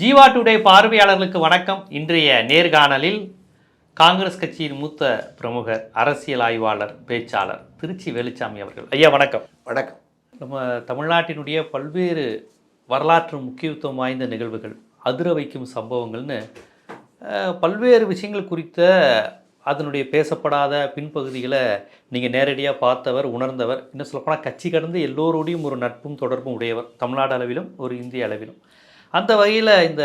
Jeeva today பார்வையாளர்களுக்கு வணக்கம். இன்றைய நேர்காணலில் காங்கிரஸ் கட்சியின் மூத்த பிரமுகர் அரசியல் ஆய்வாளர் பேச்சாளர் திருச்சி வேலுச்சாமி அவர்கள். ஐயா வணக்கம். வணக்கம். நம்ம தமிழ்நாட்டினுடைய பல்வேறு வரலாற்று முக்கியத்துவம் வாய்ந்த நிகழ்வுகள் அதிர வைக்கும் சம்பவங்கள்னு பல்வேறு விஷயங்கள் குறித்த அதனுடைய பேசப்படாத பின்பகுதிகளை நீங்கள் நேரடியாக பார்த்தவர் உணர்ந்தவர் இன்னும் சொல்லப்போனால் கட்சி கடந்து எல்லோரோடையும் ஒரு நட்பும் தொடர்பும் உடையவர் தமிழ்நாடு அளவிலும் ஒரு இந்திய அளவிலும். அந்த வகையில் இந்த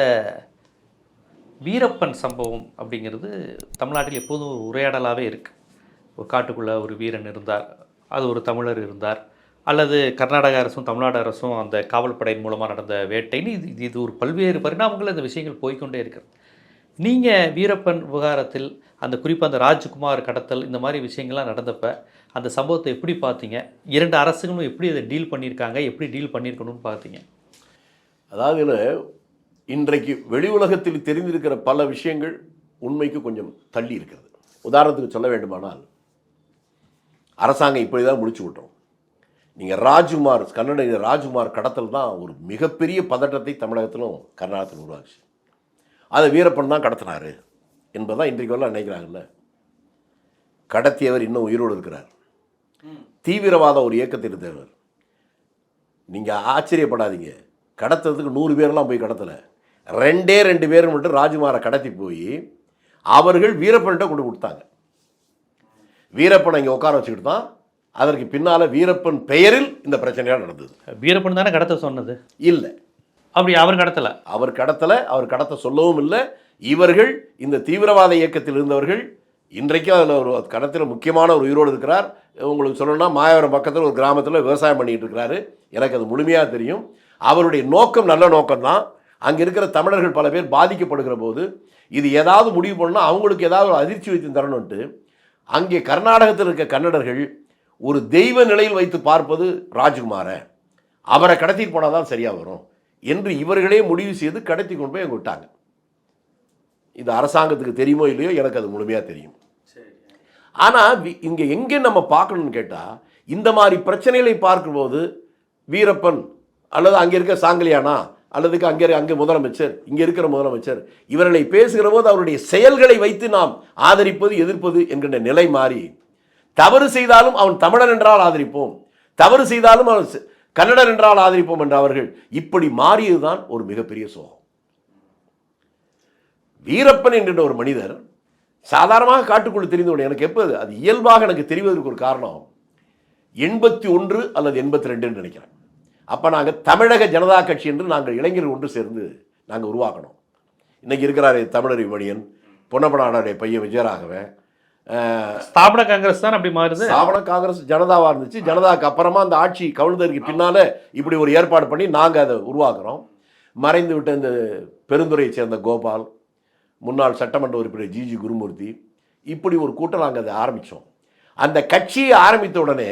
வீரப்பன் சம்பவம் அப்படிங்கிறது தமிழ்நாட்டில் எப்போதும் ஒரு உரையாடலாகவே இருக்குது ஒரு காட்டுக்குள்ளே ஒரு வீரன் இருந்தார் அது ஒரு தமிழர் இருந்தார் அல்லது கர்நாடக அரசும் தமிழ்நாடு அரசும் அந்த காவல்படையின் மூலமாக நடந்த வேட்டைன்னு இது இது- ஒரு பல்வேறு பரிணாமங்கள் இந்த விஷயங்கள் போய்க்கொண்டே இருக்கிறது. நீங்கள் வீரப்பன் விவகாரத்தில் அந்த குறிப்பாக அந்த ராஜ்குமார் கடத்தல் இந்த மாதிரி விஷயங்கள்லாம் நடந்தப்ப அந்த சம்பவத்தை எப்படி பார்த்தீங்க? இரண்டு அரசுகளும் எப்படி அதை டீல் பண்ணியிருக்காங்க? எப்படி டீல் பண்ணியிருக்கணும்னு பார்த்தீங்க? அதாவது இதுல இன்றைக்கு வெளி உலகத்தில் தெரிந்திருக்கிற பல விஷயங்கள் உண்மைக்கு கொஞ்சம் தள்ளி இருக்கிறது. உதாரணத்துக்கு சொல்ல வேண்டுமானால் அரசாங்கம் இப்படி தான் முடிச்சு விட்டோம். நீங்கள் ராஜ்குமார் கன்னட ராஜ்குமார் கடத்தல் தான் ஒரு மிகப்பெரிய பதட்டத்தை தமிழகத்திலும் கர்நாடகத்திலும் உருவாக்குச்சு. அதை வீரப்பன் தான் கடத்தினாரு என்பதான் இன்றைக்கு வரலாம் நினைக்கிறாங்கல்ல? கடத்தியவர் இன்னும் உயிரோடு இருக்கிறார். தீவிரவாத ஒரு இயக்கத்தில் இருந்தவர் நீங்கள் ஆச்சரியப்படாதீங்க. கடத்துறதுக்கு நூறு பேர்லாம் போய் கடத்தலை. ரெண்டே ரெண்டு பேர் மட்டும் ராஜ்குமாரை கடத்தி போய் அவர்கள் வீரப்பன்கிட்ட கொண்டு கொடுத்தாங்க. வீரப்பனை இங்கே உட்கார வச்சுக்கிட்டு தான் அதற்கு பின்னால் வீரப்பன் பெயரில் இந்த பிரச்சனையாக நடந்தது. வீரப்பன் தானே கடத்த சொன்னது? இல்லை. அப்படி அவர் கடத்தலை? அவர் கடத்தலை அவர் கடத்த சொல்லவும் இல்லை. இவர்கள் இந்த தீவிரவாத இயக்கத்தில் இருந்தவர்கள் இன்றைக்கும் அதில் ஒரு கடத்தில் முக்கியமான ஒரு உயிரோடு இருக்கிறார். உங்களுக்கு சொல்லணும்னா மாயவரம் பக்கத்தில் ஒரு கிராமத்தில் விவசாயம் பண்ணிட்டு இருக்கிறாரு. எனக்கு அது முழுமையாக தெரியும். அவருடைய நோக்கம் நல்ல நோக்கம்தான். அங்கே இருக்கிற தமிழர்கள் பல பேர் பாதிக்கப்படுகிற போது இது ஏதாவது முடிவு பண்ணால் அவங்களுக்கு ஏதாவது ஒரு அதிர்ச்சி வைத்து தரணும்ட்டு அங்கே கர்நாடகத்தில் இருக்க கன்னடர்கள் ஒரு தெய்வ நிலையில் வைத்து பார்ப்பது ராஜ்குமாரை. அவரை கடத்திட்டு போனால் தான் சரியாக வரும் என்று இவர்களே முடிவு செய்து கடத்தி கொண்டு போய் அங்கே விட்டாங்க. இது அரசாங்கத்துக்கு தெரியுமோ இல்லையோ எனக்கு அது முழுமையாக தெரியும். ஆனால் இங்கே எங்கே நம்ம பார்க்கணும்னு கேட்டால் இந்த மாதிரி பிரச்சனைகளை பார்க்கும்போது வீரப்பன் அல்லது அங்கே இருக்க சாங்கலியானா? அல்லதுக்கு அங்கே அங்கே முதலமைச்சர் இங்கே இருக்கிற முதலமைச்சர் இவர்களை பேசுகிற போது அவருடைய செயல்களை வைத்து நாம் ஆதரிப்பது எதிர்ப்பது என்கின்ற நிலை மாறி தவறு செய்தாலும் அவன் தமிழன் என்றால் ஆதரிப்போம் தவறு செய்தாலும் அவன் கன்னடர் கன்னடன் என்றால் ஆதரிப்போம் என்ற அவர்கள் இப்படி மாறியதுதான் ஒரு மிகப்பெரிய சோகம். வீரப்பன் என்கின்ற ஒரு மனிதர் சாதாரணமாக காட்டுக்குள் தெரிந்தவுடன் எனக்கு எப்போது அது இயல்பாக எனக்கு தெரிவதற்கு ஒரு காரணம் எண்பத்தி ஒன்று அல்லது எண்பத்தி ரெண்டுன்னு நினைக்கிறேன். அப்போ நாங்கள் தமிழக ஜனதா கட்சி என்று நாங்கள் இளைஞர்கள் ஒன்று சேர்ந்து நாங்கள் உருவாக்கணும். இன்னைக்கு இருக்கிறாரே தமிழர் மணியன் பொன்னப்பனாடைய பையன் விஜயராகவன் ஸ்தாபன காங்கிரஸ் தான் அப்படி மாறுது. சாவண காங்கிரஸ் ஜனதாவா இருந்துச்சு. ஜனதாக்கு அப்புறமா அந்த ஆட்சி கவிழ்ந்ததற்கு பின்னால இப்படி ஒரு ஏற்பாடு பண்ணி நாங்கள் அதை உருவாக்குறோம். மறைந்து விட்ட இந்த பெருந்துறையை சேர்ந்த கோபால் முன்னாள் சட்டமன்ற உறுப்பினர் ஜிஜி குருமூர்த்தி இப்படி ஒரு கூட்டம் நாங்கள் அதை ஆரம்பித்தோம் அந்த கட்சியை ஆரம்பித்த உடனே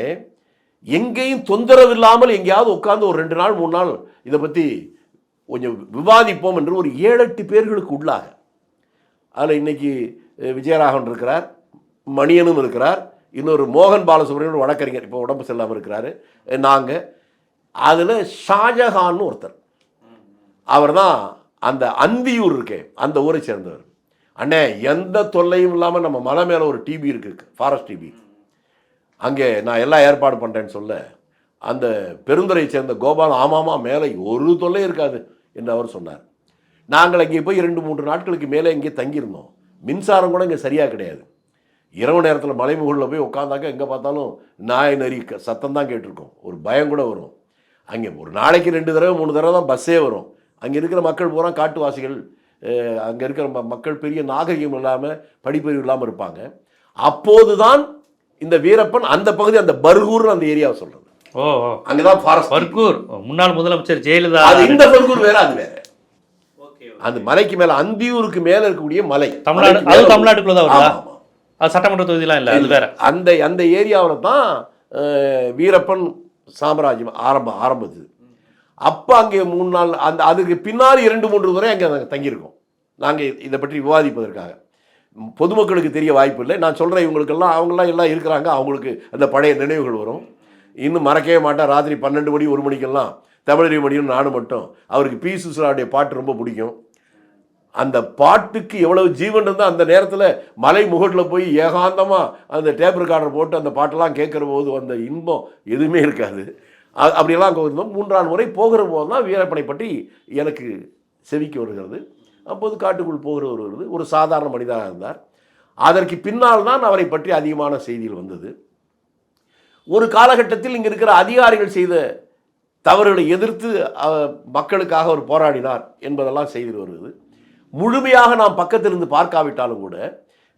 எங்கேயும் தொந்தரவு இல்லாமல் எங்கேயாவது உட்காந்து ஒரு ரெண்டு நாள் மூணு நாள் இதை பற்றி கொஞ்சம் விவாதிப்போம் என்று ஒரு ஏழு எட்டு பேர்களுக்கு உள்ளாக. அதில் இன்னைக்கு விஜயராகவன் இருக்கிறார் மணியனும் இருக்கிறார் இன்னொரு மோகன் பாலசுப்ரமணியன் வழக்கறிஞர் இப்போ உடம்பு சரியில்லாமல் இருக்கிறாரு நாங்கள் அதில் ஷாஜஹான்னு ஒருத்தர். அவர் தான் அந்த அந்தியூர் இருக்கே அந்த ஊரை சேர்ந்தவர். அண்ணே எந்த தொல்லையும் இல்லாமல் நம்ம மலை மேலே ஒரு டிபி இருக்கு ஃபாரஸ்ட் டிபி அங்கே நான் எல்லாம் ஏற்பாடு பண்ணுறேன்னு சொல்ல அந்த பெருந்துறையை சேர்ந்த கோபால் ஆமாமா மேலே ஒரு தொல்லை இருக்காது என்று அவர் சொன்னார். நாங்கள் அங்கே போய் ரெண்டு மூன்று நாட்களுக்கு மேலே இங்கே தங்கியிருந்தோம். மின்சாரம் கூட இங்கே சரியாக கிடையாது. இரவு நேரத்தில் மலைமுகளில் போய் உட்காந்தாக்க எங்கே பார்த்தாலும் நாய் நரி க- சத்தம் தான் கேட்டிருக்கோம். ஒரு பயம் கூட வரும். அங்கே ஒரு நாளைக்கு ரெண்டு தடவை மூணு தடவை தான் பஸ்ஸே வரும். அங்கே இருக்கிற மக்கள் பூரா காட்டுவாசிகள் அங்கே இருக்கிற ம- மக்கள் பெரிய நாகரிகம் இல்லாமல் படிப்பறிவு இல்லாமல் இருப்பாங்க. அப்போது தான் இந்த வீரப்பன் அந்த பகுதி அந்த பர்கூர்னு அந்த ஏரியாவை சொல்கிறது ஓ ஓ. அங்கே தான் ஃபாரஸ்ட் பர்கூர் முன்னாள் முதலமைச்சர் ஜெயலலிதா. அது இந்த பர்கூர் வேற அது வேற. அந்த மலைக்கு மேல அந்தியூருக்கு மேல இருக்கக்கூடிய மலை. தமிழ்நாடு அது தமிழ்நாட்டுக்குள்ள தான் வருதா? ஆமா, ஆமா. அது சட்டமன்ற தொகுதியெலாம் இல்லை அது வேற. அந்த அந்த ஏரியாவில் தான் வீரப்பன் சாம்ராஜ்யம் ஆரம்பம் ஆரம்பிச்சது. அப்போ அங்கே மூணு நாள் அந்த அதுக்கு பின்னால் இரண்டு மூன்று முறை அங்கே நாங்கள் தங்கியிருக்கோம். நாங்கள் இதை பற்றி விவாதிப்பதற்காக. பொதுமக்களுக்கு தெரிய வாய்ப்பு இல்லை. நான் சொல்கிறேன் இவங்களுக்கெல்லாம் அவங்களாம் எல்லாம் இருக்கிறாங்க. அவங்களுக்கு அந்த பழைய நினைவுகள் வரும். இன்னும் மறக்கவே மாட்டேன். ராத்திரி பன்னெண்டு மணி ஒரு மணிக்கெல்லாம் தமிழறி மணியும் நானும் மட்டும். அவருக்கு பி. சுசுராவுடைய பாட்டு ரொம்ப பிடிக்கும். அந்த பாட்டுக்கு எவ்வளவு ஜீவன் இருந்தால் அந்த நேரத்தில் மலை முகட்டில் போய் ஏகாந்தமாக அந்த டேப் ரெக்கார்டர் போட்டு அந்த பாட்டெல்லாம் கேட்குற போது அந்த இன்பம் எதுவுமே இருக்காது. அப்படியெல்லாம் அங்கே இருந்தோம் மூன்றாம் முறை போகிற போது தான் வீரப்பனை பற்றி எனக்கு செவிக்கு வருகிறது. அப்போது காட்டுக்குள் போகிற ஒரு வருது ஒரு சாதாரண மனிதனாக இருந்தார். அதற்கு பின்னால் தான் அவரை பற்றி அதிகமான செய்திகள் வந்தது. ஒரு காலகட்டத்தில் இங்கே இருக்கிற அதிகாரிகள் செய்த தவறுகளை எதிர்த்து மக்களுக்காக அவர் போராடினார் என்பதெல்லாம் செய்தியில் வருகிறது முழுமையாக நாம் பக்கத்திலிருந்து பார்க்காவிட்டாலும் கூட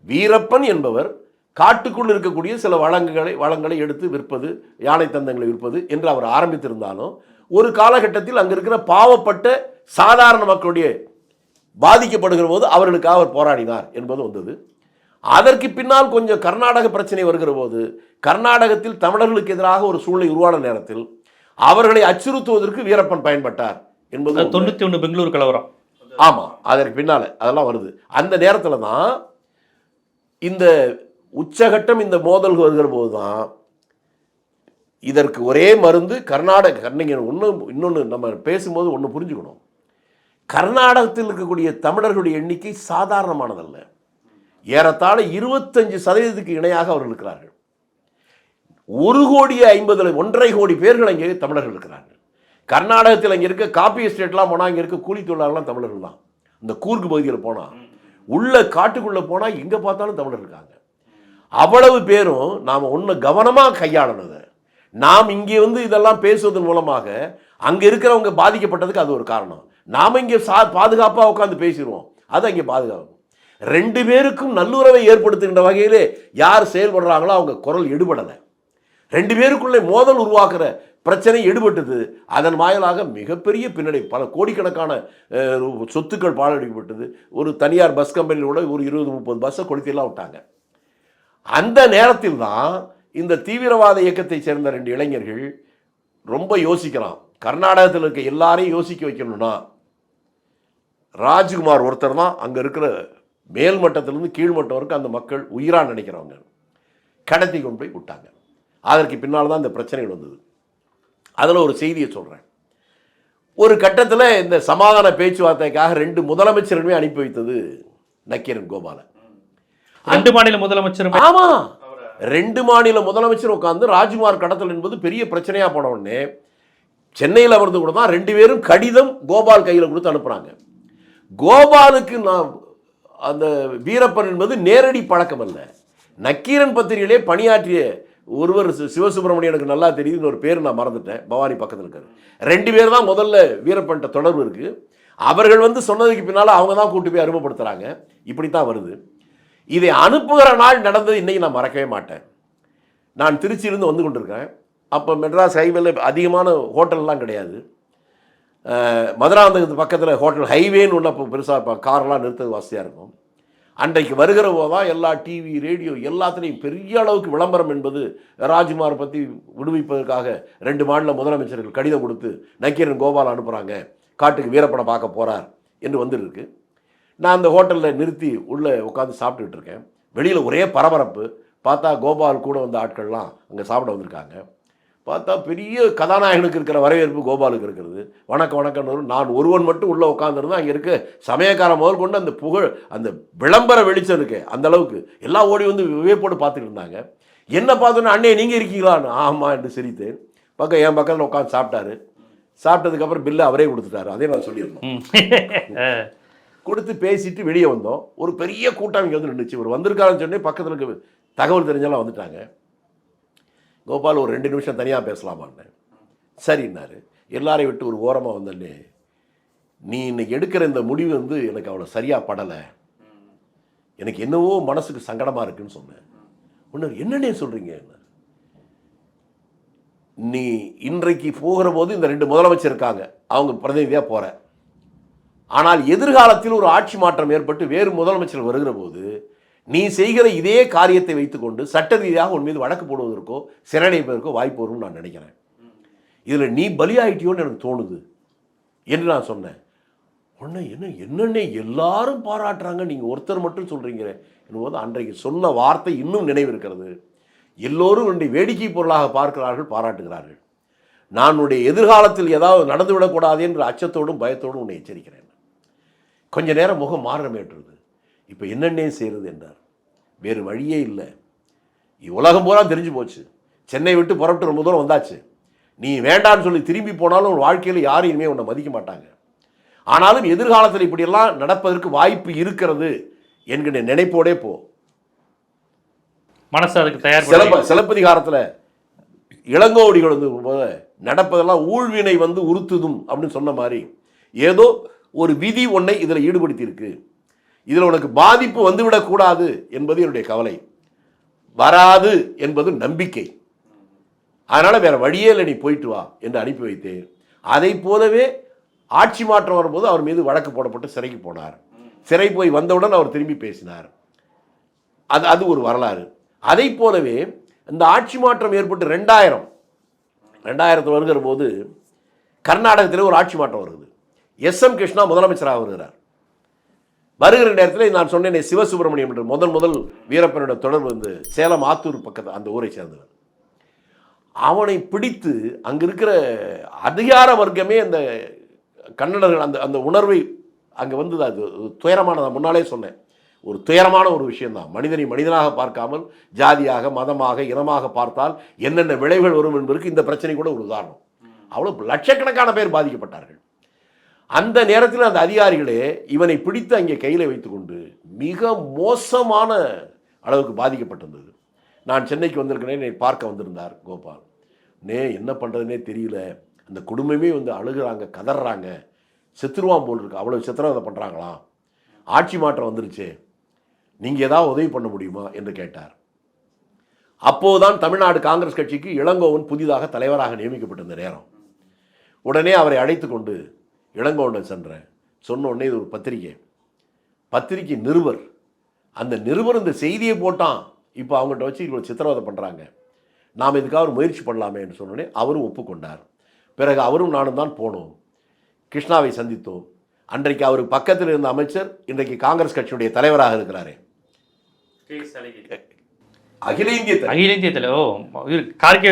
வீரப்பன் என்பவர் காட்டுக்குள் இருக்கக்கூடிய சில வளங்களை வளங்களை எடுத்து விற்பது யானை தந்தங்களை விற்பது என்று அவர் ஆரம்பித்திருந்தாலும் ஒரு காலகட்டத்தில் அங்கே இருக்கிற பாவப்பட்ட சாதாரண மக்களுடைய பாதிக்கப்படுகிற போது அவர்களுக்காக அவர் போராடினார் என்பது வந்தது. அதற்கு பின்னால் கொஞ்சம் கர்நாடக பிரச்சனை வருகிற போது கர்நாடகத்தில் தமிழர்களுக்கு எதிராக ஒரு சூழ்நிலை உருவான நேரத்தில் அவர்களை அச்சுறுத்துவதற்கு வீரப்பன் பயன்பட்டார் என்பது. தொண்ணூற்றி ஒன்று. பெங்களூர் கலவரம். ஆமா அதற்கு பின்னால அதெல்லாம் வருது. அந்த நேரத்தில் தான் இந்த உச்சகட்டம் இந்த மோதல் வருகிற போது தான் இதற்கு ஒரே மருந்து கர்நாடக நீங்கள் ஒன்று இன்னொன்று நம்ம பேசும்போது ஒன்று புரிஞ்சுக்கணும். கர்நாடகத்தில் இருக்கக்கூடிய தமிழர்களுடைய எண்ணிக்கை சாதாரணமானதல்ல. ஏறத்தாழ இருபத்தஞ்சு சதவீதத்துக்கு இணையாக அவர்கள் இருக்கிறார்கள். ஒரு கோடியே ஐம்பது ஒன்றரை கோடி பேர்கள் அங்கே தமிழர்கள் இருக்கிறார்கள். கர்நாடகத்தில் அங்கே இருக்க காப்பி எஸ்டேட்லாம் போனால் அங்கே இருக்க கூலி தொழிலாளர்லாம் தமிழர்கள் தான். இந்த கூர்க்கு பகுதியில் போனால் உள்ள காட்டுக்குள்ளே போனால் எங்கே பார்த்தாலும் தமிழர் இருக்காங்க. அவ்வளவு பேரும் நாம் ஒன்று கவனமாக கையாளணும் நாம் இங்கே வந்து இதெல்லாம் பேசுவதன் மூலமாக அங்கே இருக்கிறவங்க பாதிக்கப்பட்டதுக்கு அது ஒரு காரணம். நாம் இங்கே சா பாதுகாப்பாக உட்காந்து பேசிடுவோம். அது அங்கே பாதுகாப்பு. ரெண்டு பேருக்கும் நல்லுறவை ஏற்படுத்துகின்ற வகையிலே யார் செயல்படுறாங்களோ அவங்க குரல் எடுபடலை. ரெண்டு பேருக்குள்ளே மோதல் உருவாக்குற பிரச்சனை எடுபட்டது. அதன் வாயிலாக மிகப்பெரிய பின்னடை பல கோடிக்கணக்கான சொத்துக்கள் பாழடிக்கப்பட்டது. ஒரு தனியார் பஸ் கம்பெனியோட ஒரு இருபது முப்பது பஸ்ஸை கொளுத்திலாம் விட்டாங்க. அந்த நேரத்தில் தான் இந்த தீவிரவாத இயக்கத்தை சேர்ந்த ரெண்டு இளைஞர்கள் ரொம்ப யோசிக்கலாம். கர்நாடகத்தில் இருக்க எல்லாரையும் யோசிக்க வைக்கணும்னா ராஜ்குமார் ஒருத்தர் தான் அங்கே இருக்கிற மேல் மட்டத்திலிருந்து கீழ்மட்டம் வரைக்கும் அந்த மக்கள் உயிராக நினைக்கிறவங்க. கடத்தி கொண்டு போய் விட்டாங்க. அதற்கு பின்னால் தான் இந்த பிரச்சனைகள் வந்தது. அதில் ஒரு செய்தியை சொல்கிறேன் ஒரு கட்டத்தில் இந்த சமாதான பேச்சுவார்த்தைக்காக ரெண்டு முதலமைச்சர்களுமே அனுப்பி வைத்தது நக்கீரன் கோபாலன். ரெண்டு மாநில முதலமைச்சரும் ஆமா. ரெண்டு மாநில முதலமைச்சர் உட்காந்து ராஜ்குமார் கடத்தல் என்பது பெரிய பிரச்சனையாக போன உடனே சென்னையில் அமர்ந்து கூட தான் ரெண்டு பேரும் கடிதம் கோபால் கையில் கொடுத்து அனுப்புகிறாங்க கோபாலுக்கு நான் அந்த வீரப்பன் என்பது நேரடி பழக்கம் அல்ல. நக்கீரன் பத்திரிகையிலே பணியாற்றிய ஒருவர் சிவசுப்பிரமணியம் எனக்கு நல்லா தெரியுதுன்னு ஒரு பேர் நான் மறந்துட்டேன். பவானி பக்கத்தில் இருக்காரு. ரெண்டு பேர் தான் முதல்ல வீரப்பன்ட்ட தொடர்பு இருக்குது அவர்கள் வந்து சொன்னதுக்கு பின்னால் அவங்க தான் கூட்டு போய் அறிமுகப்படுத்துறாங்க. இப்படி தான் வருது. இதை அனுப்புகிற நாள் நடந்தது இன்னைக்கு நான் மறக்கவே மாட்டேன். நான் திருச்சியிலிருந்து வந்து கொண்டிருக்கேன். அப்போ மெட்ராஸ் ஹைவேல அதிகமான ஹோட்டல்லாம் கிடையாது. மதுராந்தகத்து பக்கத்தில் ஹோட்டல் ஹைவேன்னு ஒன்று அப்போ பெருசாக இப்போ கார்லாம் நிறுத்தது வசதியாக இருக்கும். அன்றைக்கு வருகிற போது தான் எல்லா டிவி ரேடியோ எல்லாத்துலேயும் பெரிய அளவுக்கு விளம்பரம் என்பது ராஜ்குமார் பற்றி விடுவிப்பதற்காக ரெண்டு மாநில முதலமைச்சர்கள் கடிதம் கொடுத்து நக்கீரன் கோபால் அனுப்புகிறாங்க காட்டுக்கு வீரப்படம் பார்க்க போகிறார் என்று வந்துருக்கு. நான் அந்த ஹோட்டலில் நிறுத்தி உள்ளே உட்காந்து சாப்பிட்டுட்டு இருக்கேன். வெளியில் ஒரே பரபரப்பு. பார்த்தா கோபால் கூட வந்த ஆட்கள்லாம் அங்கே சாப்பிட வந்திருக்காங்க. பார்த்தா பெரிய கதாநாயகனுக்கு இருக்கிற வரவேற்பு கோபாலுக்கு இருக்கிறது. வணக்கம் வணக்கம்னு நான் ஒருவன் மட்டும் உள்ளே உட்காந்துருந்தேன் அங்கே இருக்க சமயக்காரன் முதல் கொண்டு அந்த புகழ் அந்த விளம்பர வெளிச்சம் இருக்கு அந்த அளவுக்கு. எல்லாம் ஓடி வந்து விவேப்போடு பார்த்துட்டு இருந்தாங்க. என்ன பார்த்தோன்னா அண்ணே நீங்கள் இருக்கீங்களான்னு? ஆமாம் என்று சிரித்தேன். பக்கம் என் பக்கத்தில் உட்காந்து சாப்பிட்டாரு. சாப்பிட்டதுக்கப்புறம் பில்லு அவரே கொடுத்துட்டாரு. அதே நான் சொல்லியிருந்தோம். கொடுத்து பேசிட்டு வெளியே வந்தோம். ஒரு பெரிய கூட்டம் இங்கே வந்து நின்றுச்சு ஒரு வந்திருக்காருன்னு சொன்னே பக்கத்தில் இருக்க தகவல் தெரிஞ்செல்லாம் வந்துட்டாங்க. கோபால் ஒரு ரெண்டு நிமிஷம் தனியாக பேசலாமான்னு. சரின்னாரு. எல்லாரையும் விட்டு ஒரு ஓரமாக வந்தோடனே நீ இன்னைக்கு எடுக்கிற இந்த முடிவு வந்து எனக்கு அவ்வளோ சரியாக படலை. எனக்கு என்னவோ மனசுக்கு சங்கடமாக இருக்குன்னு சொன்னேன். ஒன்று என்னன்னே சொல்கிறீங்க நீ இன்றைக்கு போகிற போது இந்த ரெண்டு முதலமைச்சர் இருக்காங்க. அவங்க பிரதிநிதியாக போகிற ஆனால் எதிர்காலத்தில் ஒரு ஆட்சி மாற்றம் ஏற்பட்டு வேறு முதலமைச்சர் வருகிற போது நீ செய்கிற இதே காரியத்தை வைத்துக்கொண்டு சட்ட ரீதியாக உன் மீது வழக்கு போடுவதற்கோ சிறையடைப்பதற்கோ வாய்ப்பு வரும்னு நான் நினைக்கிறேன். இதில் நீ பலியாயிட்டியோன்னு எனக்கு தோணுது என்று நான் சொன்னேன். உன்னை என்ன என்னென்ன எல்லாரும் பாராட்டுறாங்க நீங்கள் ஒருத்தர் மட்டும் சொல்கிறீங்க என்பது அன்றைக்கு சொன்ன வார்த்தை இன்னும் நினைவு இருக்கிறது எல்லோரும் என்னுடைய வேடிக்கை பொருளாக பார்க்கிறார்கள் பாராட்டுகிறார்கள். நான் உன்னுடைய எதிர்காலத்தில் ஏதாவது நடந்துவிடக்கூடாது என்ற அச்சத்தோடும் பயத்தோடும் உன்னை எச்சரிக்கிறேன். கொஞ்ச நேரம் முகம் மாறமேற்றுது இப்போ என்னென்னே செய்கிறது என்றார். வேறு வழியே இல்லை. உலகம் பூரா தெரிஞ்சு போச்சு. சென்னை விட்டு புறப்பட்டு ரொம்ப தூரம் வந்தாச்சு. நீ வேண்டான்னு சொல்லி திரும்பி போனாலும் உன் வாழ்க்கையில் யாரும் இனிமேல் உன்னை மதிக்க மாட்டாங்க. ஆனாலும் எதிர்காலத்தில் இப்படியெல்லாம் நடப்பதற்கு வாய்ப்பு இருக்கிறது என்கிற நினைப்போடே போ. மனசு அதுக்கு தயார் சிலப்ப சிலப்பதிகாரத்தில் இளங்கோவடிகள் வந்து நடப்பதெல்லாம் ஊழ்வினை வந்து உறுத்துதும் அப்படின்னு சொன்ன மாதிரி ஏதோ ஒரு விதி ஒன்றை இதில் ஈடுபடுத்தியிருக்கு. இதில் உனக்கு பாதிப்பு வந்துவிடக்கூடாது என்பது என்னுடைய கவலை. வராது என்பது நம்பிக்கை. அதனால் வேறு வழியே இல்லை நீ போயிட்டு வா என்று அனுப்பி வைத்தேன். அதை போலவே ஆட்சி மாற்றம் வரும்போது அவர் மீது வழக்கு போடப்பட்டு சிறைக்கு போனார். சிறை போய் வந்தவுடன் அவர் திரும்பி பேசினார். அது அது ஒரு வரலாறு. அதை போலவே இந்த ஆட்சி மாற்றம் ஏற்பட்டு ரெண்டாயிரம் ரெண்டாயிரத்தில் வருகிற போது கர்நாடகத்தில் ஒரு ஆட்சி மாற்றம் வருது. எஸ் எம் கிருஷ்ணா முதலமைச்சராக வருகிறார் வருகிற நேரத்தில் நான் சொன்னேன் சிவசுப்பிரமணியம் என்று முதல் முதல் வீரப்பனோட தொடர்பு வந்து சேலம் ஆத்தூர் பக்கத்து அந்த ஊரை சேர்ந்தவர். அவனை பிடித்து அங்கே இருக்கிற அதிகார வர்க்கமே அந்த கன்னடர்கள் அந்த அந்த உணர்வை அங்கே வந்தது. அது துயரமானதான் முன்னாலே சொன்னேன். ஒரு துயரமான ஒரு விஷயம்தான். மனிதனை மனிதனாக பார்க்காமல் ஜாதியாக மதமாக இனமாக பார்த்தால் என்னென்ன விளைவுகள் வரும் என்பதற்கு இந்த பிரச்சனை கூட ஒரு உதாரணம். அவ்வளோ லட்சக்கணக்கான பேர் பாதிக்கப்பட்டார்கள். அந்த நேரத்தில் அந்த அதிகாரிகளே இவனை பிடித்து அங்கே கையில் வைத்துக்கொண்டு மிக மோசமான அளவுக்கு பாதிக்கப்பட்டிருந்தது. நான் சென்னைக்கு வந்திருக்கிறேன் என்னை பார்க்க வந்திருந்தார் கோபால். நே என்ன பண்ணுறதுனே தெரியல. அந்த குடும்பமே வந்து அழுகுறாங்க கதறாங்க. செத்துருவான் போல் இருக்கு. அவ்வளோ சித்திரவதை பண்ணுறாங்களாம் ஆட்சி மாற்றம் வந்துருச்சு. நீங்கள் ஏதாவது உதவி பண்ண முடியுமா? என்று கேட்டார். அப்போதுதான் தமிழ்நாடு காங்கிரஸ் கட்சிக்கு இளங்கோவன் புதிதாக தலைவராக நியமிக்கப்பட்டிருந்த நேரம். உடனே அவரை அழைத்து கொண்டு இளங்கோவன் சென்றேன். சொன்ன உடனே இது ஒரு பத்திரிகை. பத்திரிகை நிருபர். அந்த நிருபர் இந்த செய்தியை போட்டான். இப்போ அவங்ககிட்ட வச்சு இவ்வளோ சித்திரவதை பண்ணுறாங்க நாம் இதுக்காக ஒரு முயற்சி பண்ணலாமேன்னு சொன்னோடனே அவரும் ஒப்புக்கொண்டார். பிறகு அவரும் நானும் தான் போனோம். கிருஷ்ணாவை சந்தித்தோம். அன்றைக்கு அவர் பக்கத்தில் இருந்த அமைச்சர் இன்றைக்கு காங்கிரஸ் கட்சியுடைய தலைவராக இருக்கிறாரே. அகில இந்திய. அகில இந்திய தலைவர் கார்கே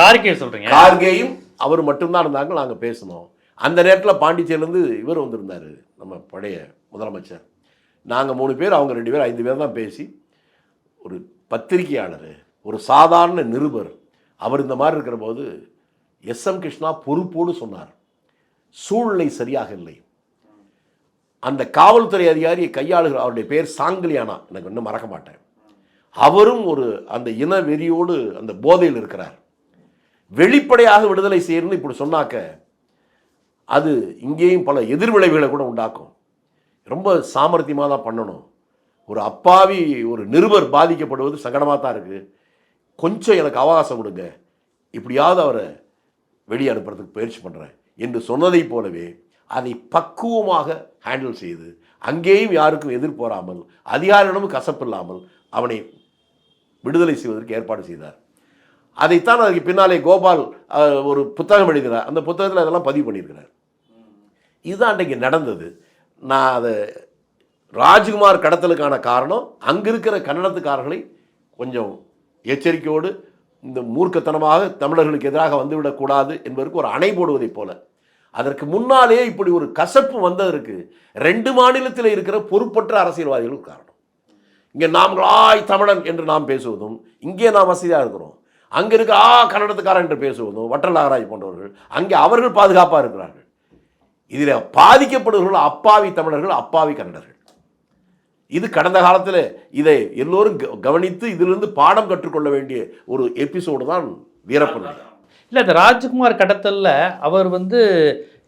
கார்கே. சொல்றீங்க. கார்கேயும் அவர் மட்டும்தான் இருந்தாங்க. நாங்கள் பேசினோம். அந்த நேரத்தில் பாண்டிச்சேரியிலேருந்து இவர் வந்திருந்தார் நம்ம பழைய முதலமைச்சர். நாங்கள் மூணு பேர் அவங்க ரெண்டு பேர் ஐந்து பேர் தான் பேசி ஒரு பத்திரிகையாளர் ஒரு சாதாரண நிருபர். அவர் இந்த மாதிரி இருக்கிற போது எஸ் எம் கிருஷ்ணா பொறுப்போடு சொன்னார் சூழ்நிலை சரியாக இல்லை. அந்த காவல்துறை அதிகாரியை கையாளுகிற அவருடைய பேர் சாங்கிலியானா எனக்கு இன்னும் மறக்க மாட்டேன். அவரும் ஒரு அந்த இன வெறியோடு அந்த போதையில் இருக்கிறார். வெளிப்படையாக விடுதலை செய்யணும்னு இப்படி சொன்னாக்க அது இங்கேயும் பல எதிர்விளைவுகளை கூட உண்டாக்கும். ரொம்ப சாமர்த்தியமாக தான் பண்ணணும். ஒரு அப்பாவி ஒரு நிருபர் பாதிக்கப்படுவது சங்கடமாக தான் இருக்குது கொஞ்சம் எனக்கு அவகாசம் கொடுங்க. இப்படியாவது அவரை வெளியே அனுப்புறதுக்கு பயிற்சி பண்ணுறேன் என்று சொன்னதைப் போலவே அதை பக்குவமாக ஹேண்டில் செய்து அங்கேயும் யாருக்கும் எதிர் போராமல் கசப்பு கசப்பில்லாமல் அவனை விடுதலை செய்வதற்கு ஏற்பாடு செய்தார். அதைத்தான் அதுக்கு பின்னாலே கோபால் ஒரு புத்தகம் எழுதினார் அந்த புத்தகத்தில் அதெல்லாம் பதிவு பண்ணியிருக்கிறார். இதுதான் அன்றைக்கு நடந்தது. நான் அதை ராஜ்குமார் கடத்தலுக்கான காரணம் அங்கே இருக்கிற கன்னடத்துக்காரர்களை கொஞ்சம் எச்சரிக்கையோடு இந்த மூர்க்கத்தனமாக தமிழர்களுக்கு எதிராக வந்துவிடக்கூடாது என்பதற்கு ஒரு அணை போடுவதைப் போல. அதற்கு முன்னாலே இப்படி ஒரு கசப்பு வந்ததற்கு ரெண்டு மாநிலத்தில் இருக்கிற பொறுப்பற்ற அரசியல்வாதிகளும் காரணம். இங்கே நாம்களாய் தமிழன் என்று நாம் பேசுவதும் இங்கே நாம் வசதியாக இருக்கிறோம். அங்கே இருக்க ஆ கன்னடத்துக்காரன் என்று பேசுவதும் வட்டல் நாகராஜ் போன்றவர்கள் அங்கே அவர்கள் பாதுகாப்பாக இருக்கிறார்கள். இதில் பாதிக்கப்படுவர்கள் அப்பாவி தமிழர்கள் அப்பாவி கன்னடர்கள். இது கடந்த காலத்தில் இதை எல்லோரும் க- கவனித்து இதிலிருந்து பாடம் கற்றுக்கொள்ள வேண்டிய ஒரு எபிசோடு தான் வீரப்பன். இல்லை இந்த ராஜ்குமார் கடத்தலில் அவர் வந்து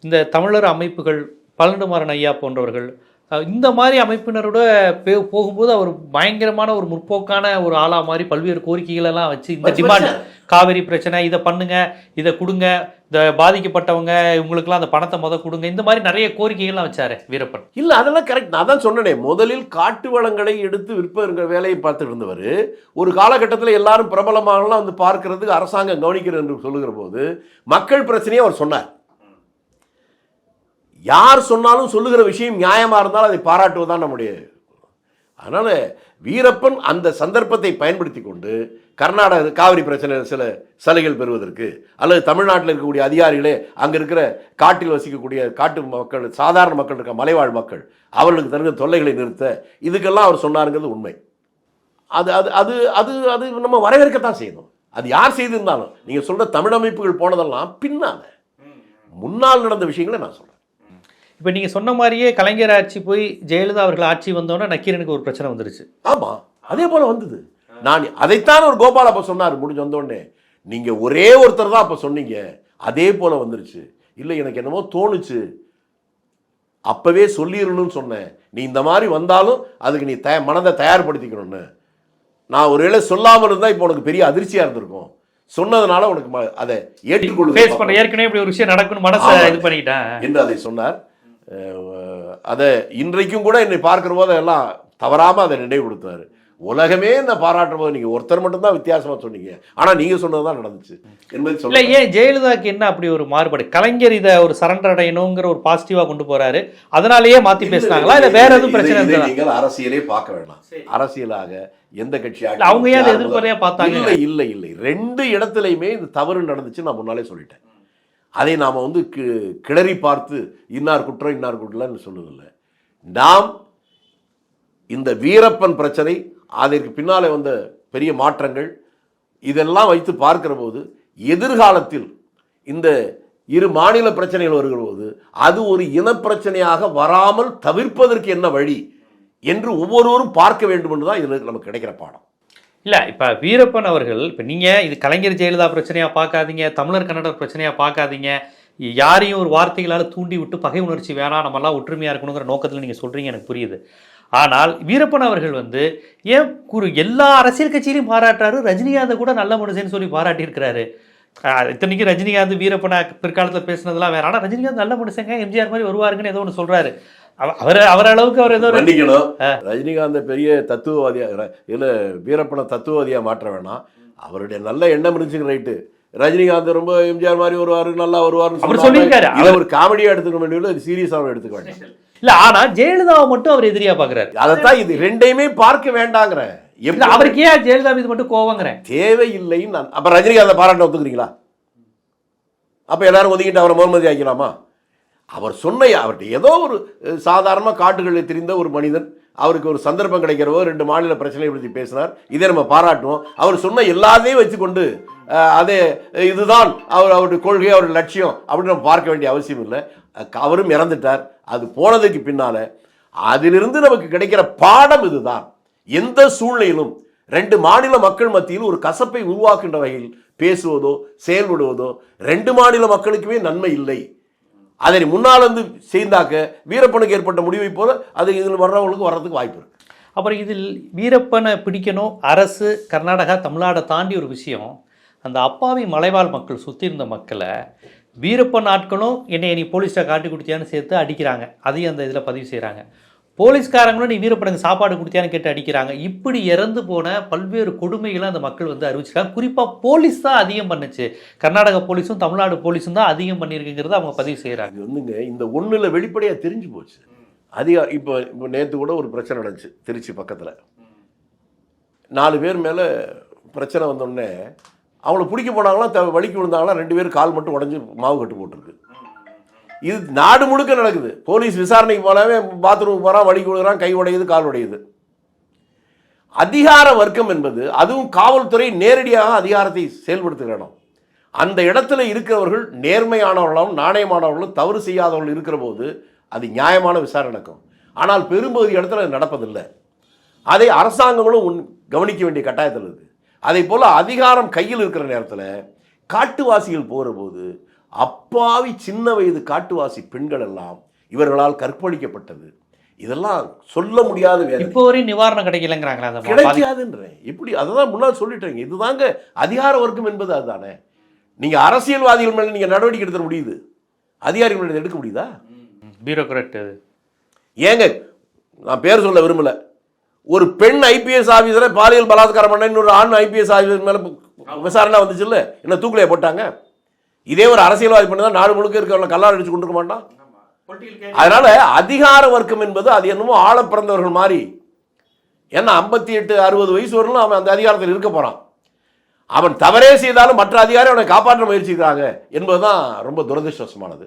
இந்த தமிழர் அமைப்புகள் பழனிமாறன் ஐயா போன்றவர்கள் இந்த மாதிரி அமைப்பினரோட பே- போகும்போது அவர் பயங்கரமான ஒரு முற்போக்கான ஒரு ஆளா மாதிரி பல்வேறு கோரிக்கைகள் எல்லாம் வச்சு இந்த டிமாண்ட். காவிரி பிரச்சனை இதை பண்ணுங்க இதை கொடுங்க இந்த பாதிக்கப்பட்டவங்க இவங்களுக்கெல்லாம் அந்த பணத்தை முத கொடுங்க இந்த மாதிரி நிறைய கோரிக்கைகள்லாம் வச்சாரு வீரப்பன். இல்லை அதெல்லாம் கரெக்ட் நான் தான் சொன்னேனே முதலில் காட்டு வளங்களை எடுத்து விற்பதுங்கிற வேலையை பார்த்துட்டு இருந்தவர். ஒரு காலகட்டத்தில் எல்லாரும் பிரபலமாகலாம் வந்து பார்க்கறதுக்கு அரசாங்கம் கவனிக்கிறது என்று சொல்லுகிற போது மக்கள் பிரச்சனையை அவர் சொன்னார். யார் சொன்னாலும் சொல்லுகிற விஷயம் நியாயமாக இருந்தாலும் அதை பாராட்டுவதுதான் நம்முடைய அதனால வீரப்பன் அந்த சந்தர்ப்பத்தை பயன்படுத்தி கொண்டு கர்நாடக காவிரி பிரச்சனை சில சலுகைகள் பெறுவதற்கு அல்லது தமிழ்நாட்டில் இருக்கக்கூடிய அதிகாரிகளே அங்கே இருக்கிற காட்டில் வசிக்கக்கூடிய காட்டு மக்கள் சாதாரண மக்கள் இருக்க மலைவாழ் மக்கள் அவர்களுக்கு தருகிற தொல்லைகளை நிறுத்த இதுக்கெல்லாம் அவர் சொன்னாருங்கிறது உண்மை. அது அது அது அது அது நம்ம வரவேற்கத்தான் செய்யணும் அது யார் செய்திருந்தாலும் நீங்கள் சொல்ற தமிழ் அமைப்புகள் போனதெல்லாம் பின்னால. முன்னால் நடந்த விஷயங்களை நான் சொல்றேன். இப்போ நீங்கள் சொன்ன மாதிரியே கலைஞர் ஆட்சி போய் ஜெயலலிதா அவர்கள் ஆட்சி வந்தோன்னே நக்கீரனுக்கு ஒரு பிரச்சனை வந்துருச்சு. ஆமா அதே போல வந்தது. நான் அதைத்தான் ஒரு கோபால் அப்ப சொன்னார் முடிஞ்சு வந்த உடனே நீங்க ஒரே ஒருத்தர் தான் அப்ப சொன்னீங்க அதே போல வந்துருச்சு. இல்லை எனக்கு என்னமோ தோணுச்சு. அப்பவே சொல்லிடணும்னு சொன்னேன். நீ இந்த மாதிரி வந்தாலும் அதுக்கு நீ தய மனதை தயார்படுத்திக்கணும்னு. நான் ஒருவேளை சொல்லாமல் இருந்தால் இப்போ உனக்கு பெரிய அதிர்ச்சியா இருந்திருக்கும். சொன்னதுனால உனக்கு அதை ஏற்றுக்கொள்ள ஏற்கனவே இப்படி ஒரு விஷயம் நடக்கும்னு மனசை. இது பண்ணிக்கிட்டேன். என்று அதை சொன்னார். அதை இன்றைக்கும் கூட என்னை பார்க்கிற போது எல்லாம் தவறாம அதை நினைவுபடுத்துவார். உலகமே இந்த பாராட்டுற போது நீங்க ஒருத்தர் மட்டும்தான் வித்தியாசமா சொன்னீங்க. ஆனா நீங்க சொன்னதுதான் நடந்துச்சு. என்பதை இல்ல சொல்ல ஏன் ஜெயலலிதாக்கு என்ன அப்படி ஒரு மாறுபாடு? கலைஞர் இதை ஒரு சரண்டர் அடையணுங்கிற ஒரு பாசிட்டிவா கொண்டு போறாரு. அதனாலேயே மாத்தி பேசினாங்களா? இல்ல வேற எதுவும் பிரச்சனை நீங்கள் அரசியலே பார்க்க வேண்டாம் அரசியலாக எந்த கட்சி இல்ல, அவங்க ஏன் எதிர்மறையா பார்த்தாங்க? இல்லை இல்லை இல்லை. ரெண்டு இடத்துலையுமே இந்த தவறு நடந்துச்சு நான் முன்னாலே சொல்லிட்டேன். அதை நாம் வந்து கி- கிளறி பார்த்து இன்னார் குற்றம் இன்னார் குற்றம்னு சொல்லுதில்லை நாம் இந்த வீரப்பன் பிரச்சனை அதற்கு பின்னாலே வந்த பெரிய மாற்றங்கள் இதெல்லாம் வைத்து பார்க்கிற போது எதிர்காலத்தில் இந்த இரு மாநில பிரச்சனைகள் வருகிற போது அது ஒரு இனப்பிரச்சனையாக வராமல் தவிர்ப்பதற்கு என்ன வழி என்று ஒவ்வொருவரும் பார்க்க வேண்டும் என்று தான் இதில் நமக்கு கிடைக்கிற பாடம். இல்லை இப்போ வீரப்பன் அவர்கள் இப்போ நீங்கள் இது கலைஞர் ஜெயலலிதா பிரச்சனையாக பார்க்காதீங்க தமிழர் கன்னடர் பிரச்சனையாக பார்க்காதீங்க யாரையும் ஒரு வார்த்தைகளால் தூண்டி விட்டு பகை உணர்ச்சி வேணாம் நம்மலாம் ஒற்றுமையாக இருக்கணுங்கிற நோக்கத்தில் நீங்கள் சொல்கிறீங்க எனக்கு புரியுது. ஆனால் வீரப்பன் அவர்கள் வந்து ஏன் குரு எல்லா அரசியல் கட்சியிலையும் பாராட்டுறாரு ரஜினிகாந்தை கூட நல்ல மனுஷன்னு சொல்லி பாராட்டியிருக்கிறாரு. இத்தனைக்கு இத்தனைக்கும் ரஜினிகாந்த் வீரப்பனை பிற்காலத்தில் பேசினதெல்லாம் வேற. ஆனால் ரஜினிகாந்த் நல்ல மனுஷங்க எம்ஜிஆர் மாதிரி வருவாருங்கன்னு ஏதோ ஒன்று சொல்கிறாரு அவர் அவர் அளவுக்கு அவர் ஏதோ ஒரு- மன்னிக்கணும். ரஜினிகாந்த பெரிய தத்துவவாதியா இல்ல வீரப்பனை தத்துவவாதியா மாற்ற வேணாம். அவருடைய நல்ல எண்ணம் இருந்துச்சு ரைட்டு. ரஜினிகாந்த் ரொம்ப எம்ஜிஆர் மாதிரி வருவாரு நல்லா வருவாருன்னு அவர் சொல்லியிருக்காரு. ஒரு காமெடியா எடுத்துக்க வேண்டிய இது சீரியஸாக எடுத்துக்க வேண்டாம். இல்ல ஆனா ஜெயலலிதாவை மட்டும் அவர் எதிரியா பாக்குறாரு. அதைத்தான் இது ரெண்டையுமே பார்க்க வேண்டாங்கிறேன் இல்ல எப்படி அவருக்கு ஏன் ஜெயலலிதா மீது மட்டும் கோவங்கிறேன்? தேவையில்லைன்னு நான் அப்ப ரஜினிகாந்த பாராட்ட ஒத்துக்கிறீங்களா? அப்ப எல்லாரும் ஒதுக்கிட்டு அவரை முகமதி ஆக்கலாமா அவர் சொன்ன அவர்கிட்ட ஏதோ ஒரு சாதாரணமாக காட்டுகளில் தெரிந்த ஒரு மனிதன் அவருக்கு ஒரு சந்தர்ப்பம் கிடைக்கிறவோ ரெண்டு மாநில பிரச்சனையை பற்றி பேசினார். இதை நம்ம பாராட்டுவோம். அவர் சொன்ன எல்லாத்தையும் வச்சுக்கொண்டு அதே இதுதான் அவர் அவருடைய கொள்கை அவருடைய லட்சியம் அப்படின்னு நம்ம பார்க்க வேண்டிய அவசியம் இல்லை. அவரும் இறந்துட்டார். அது போனதுக்கு பின்னால அதிலிருந்து நமக்கு கிடைக்கிற பாடம் இதுதான். எந்த சூழ்நிலையிலும் ரெண்டு மாநில மக்கள் மத்தியில் ஒரு கசப்பை உருவாக்குகின்ற வகையில் பேசுவதோ செயல்படுவதோ ரெண்டு மாநில மக்களுக்குமே நன்மை இல்லை. அதை முன்னால் வந்து செய்தாக்க வீரப்பனுக்கு ஏற்பட்ட முடிவை போல அது இதில் வர்றவங்களுக்கு வர்றதுக்கு வாய்ப்பு இருக்கு. அப்புறம் இதில் வீரப்பனை பிடிக்கணும் அரசு கர்நாடகா தமிழ்நாடை தாண்டி ஒரு விஷயம். அந்த அப்பாவி மலைவாழ் மக்கள் சுற்றி இருந்த மக்களை வீரப்பன் ஆட்களும் என்னை நீ போலீஸை காட்டி கொடுத்தியான்னு சேர்த்து அடிக்கிறாங்க. அதையும் அந்த இதில் பதிவு செய்கிறாங்க. போலீஸ்காரங்களும் நீ வீரப்பனுக்கு சாப்பாடு கொடுத்தியான்னு கேட்டு அடிக்கிறாங்க. இப்படி இறந்து போன பல்வேறு கொடுமைகளை அந்த மக்கள் வந்து அறிவிச்சிருக்காங்க. குறிப்பாக போலீஸ் தான் அதிகம் பண்ணுச்சு. கர்நாடக போலீஸும் தமிழ்நாடு போலீஸும் தான் அதிகம் பண்ணியிருக்குங்கிறத அவங்க பதிவு செய்கிறாங்க வந்துங்க இந்த ஒண்ணுல வெளிப்படையா தெரிஞ்சு போச்சு. அதிக இப்போ இப்போ நேற்று கூட ஒரு பிரச்சனை நடந்துச்சு திருச்சி பக்கத்துல. நாலு பேர் மேல பிரச்சனை வந்தோடனே அவங்கள பிடிக்க போனாங்களாம் த- வலிக்கு விழுந்தாங்களா ரெண்டு பேரும் கால் மட்டும் உடஞ்சி மாவு கட்டு போட்டிருக்கு. இது நாடு முழுக்க நடக்குது. போலீஸ் விசாரணைக்கு போனாவே பாத்ரூம் போகிறான் வழி விழுகிறான் கை உடையுது கால் உடையுது. அதிகார வர்க்கம் என்பது அதுவும் காவல்துறை நேரடியாக அதிகாரத்தை செயல்படுத்துகிற இடம். அந்த இடத்துல இருக்கிறவர்கள் நேர்மையானவர்களும் நாணயமானவர்களும் தவறு செய்யாதவர்கள் இருக்கிற போது அது நியாயமான விசாரணை நடக்கும். ஆனால் பெரும்பகுதி இடத்துல அது நடப்பதில்லை. அதை அரசாங்கங்களும் உன் கவனிக்க வேண்டிய கட்டாயத்தில் இருக்குது அதே போல் அதிகாரம் கையில் இருக்கிற நேரத்தில் காட்டுவாசிகள் போகிற போது அப்பாவி சின்ன வயது காட்டுவாசி பெண்கள் எல்லாம் இவர்களால் கற்பழிக்கப்பட்டது. இதெல்லாம் சொல்ல முடியாத வேதனை. இப்போ வரையும் நிவாரணம் கிடைக்கலங்கிறாங்களா கிடைக்காதுன்றேன் எப்படி அதை தான் முன்னால் சொல்லிட்டேங்க. இதுதாங்க அதிகார வர்க்கம் என்பது அதுதானே. நீங்க அரசியல்வாதிகள் மேல நீங்க நடவடிக்கை எடுத்துட முடியுது. அதிகாரிகள் மேல எடுக்க முடியுதா? பியூரோக்ராட் அது. ஏங்க நான் பேர் சொல்ல விரும்பல. ஒரு பெண் ஐபிஎஸ் ஆபீசரை பாலியல் பலாத்காரம் பண்ண இன்னொரு ஆண் ஐபிஎஸ் ஆபீசர் மேல விசாரணை வந்துச்சுல்ல? என்ன தூக்கிலே போட்டாங்க? இதே ஒரு அரசியல்வாதி பண்ணதான் நாடு முழுக்க இருக்கிறவங்க கல்லார் அடிச்சு கொண்டு இருக்க மாட்டான். அதனால அதிகார வர்க்கம் என்பது அது என்னமோ ஆழ பிறந்தவர்கள் மாதிரி ஏன்னா ஐம்பத்தி எட்டு அறுபது வயசு வரலும் அவன் அந்த அதிகாரத்தில் இருக்க போகிறான் அவன் தவறே செய்தாலும் மற்ற அதிகாரி அவனை காப்பாற்ற முயற்சிக்கிறாங்க என்பதுதான் ரொம்ப துரதிருஷ்டவசமானது.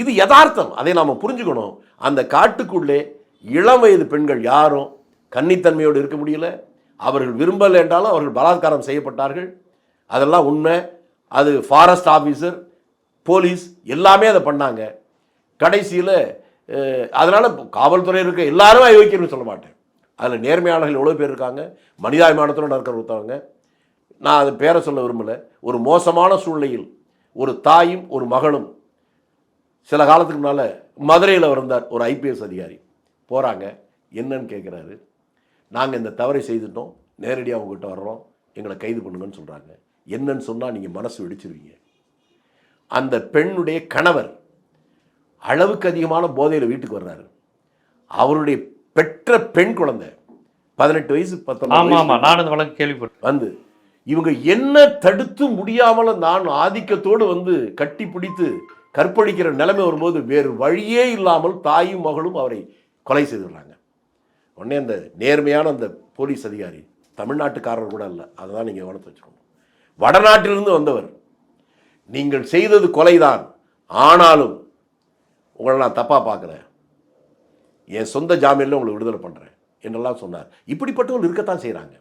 இது யதார்த்தம். அதை நாம் புரிஞ்சுக்கணும். அந்த காட்டுக்குள்ளே இளம் வயது பெண்கள் யாரும் கன்னித்தன்மையோடு இருக்க முடியல. அவர்கள் விரும்பலை என்றாலும் அவர்கள் பலாத்காரம் செய்யப்பட்டார்கள். அதெல்லாம் உண்மை. அது ஃபாரஸ்ட் ஆஃபீஸர் போலீஸ் எல்லாமே அதை பண்ணாங்க. கடைசியில் அதனால் காவல்துறை இருக்க எல்லாரும் அயோக்கியம்னு சொல்ல மாட்டேன். அதில் நேர்மையாளர்கள் எவ்வளோ பேர் இருக்காங்க மனிதாபிமானத்தோடு இருக்கிற ஒருத்தவங்க நான் அது பேரை சொல்ல விரும்பலை. ஒரு மோசமான சூழ்நிலையில் ஒரு தாயும் ஒரு மகளும் சில காலத்துக்கு முன்னால் மதுரையில் வந்தார் ஒரு ஐபிஎஸ் அதிகாரி. போகிறாங்க என்னன்னு கேட்குறாரு நாங்கள் இந்த தவறை செய்துட்டோம். நேரடியாக உங்ககிட்ட வர்றோம். எங்களை கைது பண்ணுங்கன்னு சொல்கிறாங்க என்னன்னு சொன்னால் நீங்கள் மனசு வெடிச்சிருவீங்க. அந்த பெண்ணுடைய கணவர் அளவுக்கு அதிகமான போதையில் வீட்டுக்கு வர்றாரு. அவருடைய பெற்ற பெண் குழந்தை பதினெட்டு வயசு பத்தொன்பது கேள்விப்பட்டேன். வந்து இவங்க என்ன தடுத்து முடியாமல நான் ஆதிக்கத்தோடு வந்து கட்டி பிடித்து கற்பழிக்கிற நிலைமை வரும்போது வேறு வழியே இல்லாமல் தாயும் மகளும் அவரை கொலை செய்துடுறாங்க. உடனே அந்த நேர்மையான அந்த போலீஸ் அதிகாரி தமிழ்நாட்டுக்காரர் கூட இல்லை அதை தான் நீங்கள் கவனத்தை வச்சுக்கணும். வடநாட்டிலிருந்து வந்தவர். நீங்கள் செய்தது கொலைதான். ஆனாலும் உங்களை நான் தப்பாக பார்க்குறேன். என் சொந்த ஜாமீனில் உங்களை விடுதலை பண்ணுறேன் என்றெல்லாம் சொன்னார். இப்படிப்பட்டவர்கள் இருக்கத்தான் செய்கிறாங்க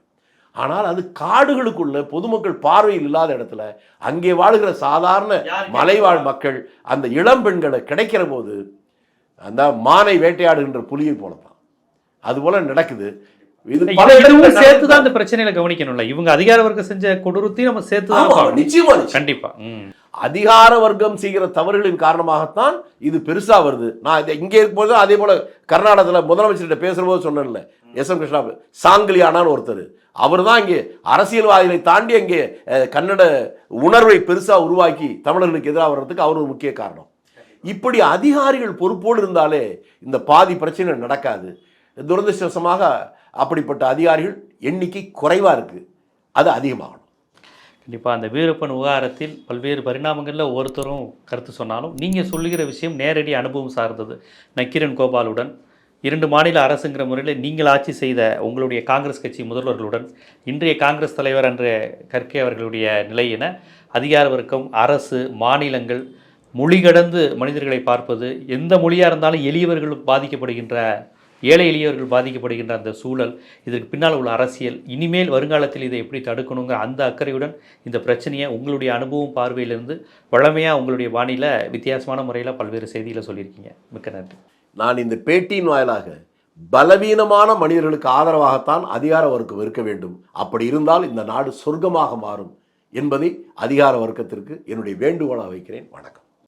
ஆனால் அது காடுகளுக்குள்ள பொதுமக்கள் பார்வையில் இல்லாத இடத்துல அங்கே வாழுகிற சாதாரண மலைவாழ் மக்கள் அந்த இளம் பெண்களை கிடைக்கிற போது அந்த மானை வேட்டையாடுகின்ற புலியை போலதான் அது போல நடக்குது. சேர்த்து தான் இந்த பிரச்சனையில கவனிக்கணும்ல. இவங்க அதிகார வர்க்கம் செஞ்ச கொடூரத்தையும் நம்ம சேர்த்து தான். நிச்சயமா. கண்டிப்பா. அதிகார வர்க்கம் செய்கிற தவறுகளின் காரணமாகத்தான் இது பெருசா வருது. நான் இதை இங்கே இருக்கும்போது அதே போல கர்நாடகத்தில் முதலமைச்சர்கிட்ட பேசும்போது சொன்னேன்ல எஸ். எம். கிருஷ்ணா சாங்கிலியானான்னு ஒருத்தர். அவர் தான் இங்கே அரசியல்வாதிகளை தாண்டி அங்கே கன்னட உணர்வை பெருசா உருவாக்கி தமிழர்களுக்கு எதிராக வர்றதுக்கு அவர் ஒரு முக்கிய காரணம். இப்படி அதிகாரிகள் பொறுப்போடு இருந்தாலே இந்த பாதி பிரச்சனை நடக்காது. துரதிருஷ்டவசமாக அப்படிப்பட்ட அதிகாரிகள் எண்ணிக்கை குறைவாக இருக்குது அது அதிகமாகணும். கண்டிப்பாக அந்த வீரப்பன் விவகாரத்தில் பல்வேறு பரிணாமங்களில் ஒவ்வொருத்தரும் கருத்து சொன்னாலும் நீங்கள் சொல்லுகிற விஷயம் நேரடி அனுபவம் சார்ந்தது. நக்கீரன் கோபாலுடன் இரண்டு மாநில அரசுங்கிற முறையில் நீங்கள் ஆட்சி செய்த உங்களுடைய காங்கிரஸ் கட்சி முதல்வர்களுடன் இன்றைய காங்கிரஸ் தலைவர் என்ற கற்கே அவர்களுடைய நிலை என அதிகார வர்க்கம் அரசு மாநிலங்கள் மொழி கடந்து மனிதர்களை பார்ப்பது எந்த மொழியாக இருந்தாலும் எளியவர்கள் பாதிக்கப்படுகின்ற ஏழை எளியவர்கள் பாதிக்கப்படுகின்ற அந்த சூழல் இதற்கு பின்னால் உள்ள அரசியல் இனிமேல் வருங்காலத்தில் இதை எப்படி தடுக்கணுங்கிற அந்த அக்கறையுடன் இந்த பிரச்சனையை உங்களுடைய அனுபவம் பார்வையிலிருந்து வளமையாக உங்களுடைய வானில வித்தியாசமான முறையில் பல்வேறு செய்திகளை சொல்லியிருக்கீங்க. மிக்க நன்றி. நான் இந்த பேட்டியின் வாயிலாக பலவீனமான மனிதர்களுக்கு ஆதரவாகத்தான் அதிகார வர்க்கம் இருக்க வேண்டும். அப்படி இருந்தால் இந்த நாடு சொர்க்கமாக மாறும் என்பதை அதிகார வர்க்கத்திற்கு என்னுடைய வேண்டுகோளாக வைக்கிறேன். வணக்கம்.